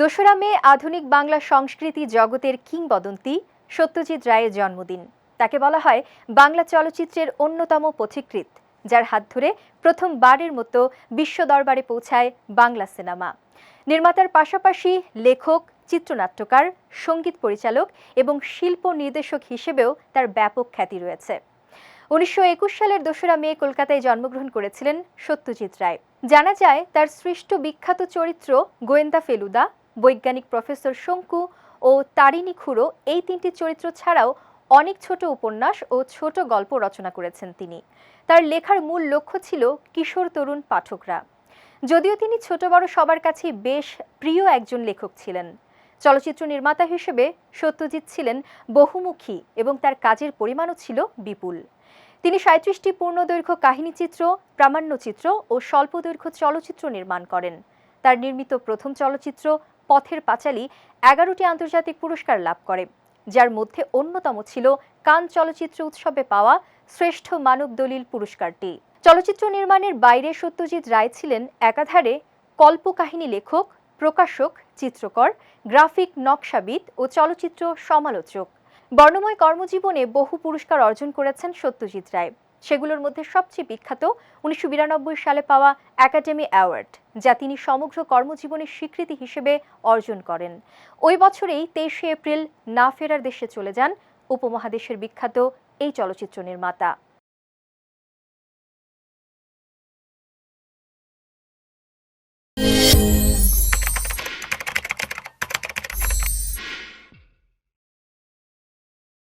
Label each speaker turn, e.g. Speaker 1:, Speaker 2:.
Speaker 1: দোসরা মে আধুনিক বাংলা সংস্কৃতি জগতের কিংবদন্তি সত্যজিৎ রায়ের জন্মদিন। তাকে বলা হয় বাংলা চলচ্চিত্রের অন্যতম পথিকৃৎ, যার হাত ধরে প্রথমবারের মতো বিশ্ব দরবারে পৌঁছায় বাংলা সিনেমা। নির্মাতার পাশাপাশি লেখক, চিত্রনাট্যকার, সংগীত পরিচালক এবং শিল্প নির্দেশক হিসেবেও তার ব্যাপক খ্যাতি রয়েছে। উনিশশো একুশ সালের দোসরা মে কলকাতায় জন্মগ্রহণ করেছিলেন সত্যজিৎ রায়। জানা যায়, তার সৃষ্ট বিখ্যাত চরিত্র গোয়েন্দা ফেলুদা বৈজ্ঞানিক প্রফেসর শঙ্কু ও তারিণী খুড়ো এই তিনটি চরিত্র ছাড়াও অনেক ছোট উপন্যাস ও ছোট গল্প রচনা করেছেন তিনি। তার লেখার মূল লক্ষ্য ছিল কিশোর তরুণ পাঠকরা। যদিও তিনি ছোট বড় সবার কাছে বেশ প্রিয় একজন লেখক ছিলেন। চলচ্চিত্র নির্মাতা হিসেবে সত্যজিৎ ছিলেন বহুমুখী এবং তার কাজের পরিমাণও ছিল বিপুল। তিনি সাঁত্রিশটি পূর্ণদৈর্ঘ্য কাহিনীচিত্র প্রামাণ্যচিত্র ও স্বল্পদৈর্ঘ্য চলচ্চিত্র নির্মাণ করেন। তার নির্মিত প্রথম চলচ্চিত্র পথের পাঁচালী এগারোটি আন্তর্জাতিক পুরস্কার লাভ করে। যার মধ্যে অন্যতম ছিল কান চলচ্চিত্র উৎসবে পাওয়া শ্রেষ্ঠ মানব দলিল পুরস্কারটি। চলচ্চিত্র নির্মাণের বাইরে সত্যজিৎ রায় ছিলেন একাধারে কল্পকাহিনী লেখক, প্রকাশক, চিত্রকর, গ্রাফিক নকশাবিদ ও চলচ্চিত্র সমালোচক। বর্ণময় কর্মজীবনে বহু পুরস্কার অর্জন করেছেন সত্যজিৎ রায়। সেগুলোর মধ্যে সবচেয়ে বিখ্যাত উনিশশো বিরানব্বই সালে পাওয়া একাডেমি অ্যাওয়ার্ড যা তিনি সমগ্র কর্মজীবনের স্বীকৃতি হিসেবে অর্জন করেন। ওই বছরেই তেইশে এপ্রিল না ফেরার দেশে চলে যান উপমহাদেশের বিখ্যাত এই চলচ্চিত্র নির্মাতা।